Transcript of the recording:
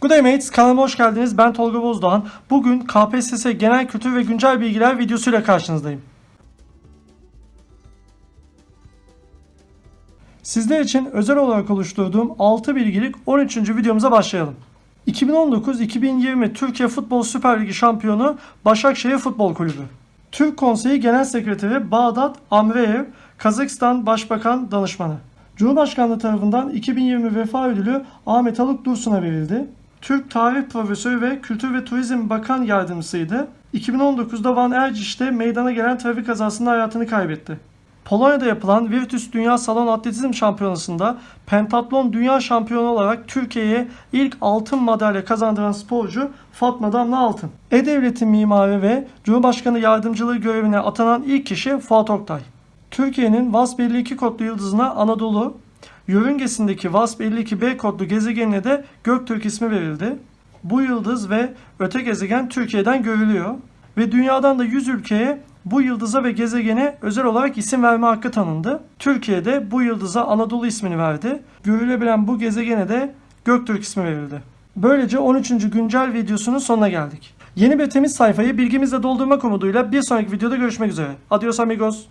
Good day mates, kanalıma hoş geldiniz. Ben Tolga Bozdoğan. Bugün KPSS genel kültür ve güncel bilgiler videosuyla karşınızdayım. Sizler için özel olarak oluşturduğum 6 bilgilik 13. videomuza başlayalım. 2019-2020 Türkiye Futbol Süper Ligi şampiyonu Başakşehir Futbol Kulübü. Türk Konseyi Genel Sekreteri Bağdat Amreyev, Kazakistan Başbakan Danışmanı. Cumhurbaşkanlığı tarafından 2020 Vefa Ödülü Ahmet Haluk Dursun'a verildi. Türk Tarih Profesörü ve Kültür ve Turizm Bakan Yardımcısıydı. 2019'da Van Erciş'te meydana gelen trafik kazasında hayatını kaybetti. Polonya'da yapılan Virtus Dünya Salon Atletizm Şampiyonası'nda pentatlon dünya şampiyonu olarak Türkiye'ye ilk altın madalya kazandıran sporcu Fatma Damla Altın. E-Devlet'in mimarı ve Cumhurbaşkanı yardımcılığı görevine atanan ilk kişi Fuat Oktay. Türkiye'nin VASP 52 kodlu yıldızına Anadolu, yörüngesindeki VASP 52b kodlu gezegenine de Göktürk ismi verildi. Bu yıldız ve öte gezegen Türkiye'den görülüyor ve dünyadan da 100 ülkeye bu yıldıza ve gezegene özel olarak isim verme hakkı tanındı. Türkiye'de bu yıldıza Anadolu ismini verdi. Görülebilen bu gezegene de Göktürk ismi verildi. Böylece 13. güncel videosunun sonuna geldik. Yeni bir temiz sayfayı bilgimizle doldurmak umuduyla bir sonraki videoda görüşmek üzere. Adios amigos.